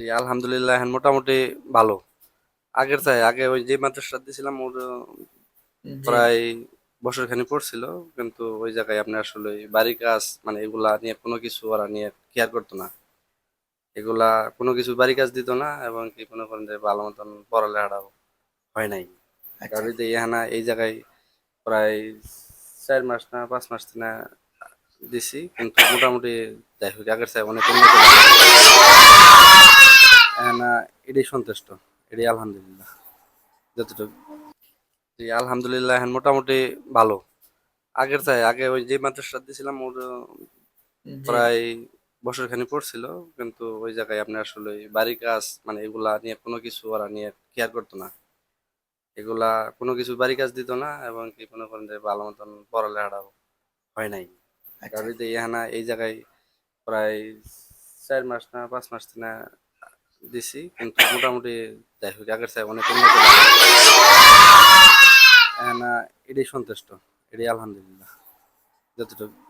জি আলহামদুলিল্লাহ এখন মোটামুটি ভালো। আগের চাই আগে ওই যে মাদ্রাসা দিয়েছিলাম ওর প্রায় বছর খানি পড়ছিল কিন্তু ওই জায়গায় আপনি আসলে ওই বাড়ি কাজ মানে এগুলা নিয়ে কোনো কিছু ওরা নিয়ে কেয়ার করতো না। এগুলা কোনো কিছু বাড়ি কাজ দিত না এবং কি কোনো করেন যে ভালো মতন পড়ালেখাটাও হয় নাই। আচ্ছা। কারণ এখানে এই জায়গায় প্রায় চার মাস না পাঁচ মাস না দিছি কিন্তু মোটামুটি যাই হোক আগের চাই অনেক উন্নত। এটাই সন্তুষ্ট এটাই আলহামদুলিল্লাহ। যতটুকু জি আলহামদুলিল্লাহ এখন মোটামুটি ভালো। আগের চাই আগে ওই যে মাদ্রাসা দিয়েছিলাম ওর প্রায় বছর খানি পড়ছিল কিন্তু ওই জায়গায় আপনি আসলে বাড়ির কাজ মানে এগুলা নিয়ে কোনো কিছু ওরা নিয়ে কেয়ার করতো না। এগুলা কোনো কিছু বাড়ি কাজ দিত না এবং কি মনে করেন যে ভালো মতন পড়ালেখাটাও হয় নাই। আচ্ছা। কারণ এই জায়গায় প্রায় চার মাস না পাঁচ মাস না দিছি, কিন্তু মোটামুটি যাই হোক, আগের চাই অনেক উন্নত এখানে এটাই সন্তুষ্ট, এটাই আলহামদুলিল্লাহ, যতটুকু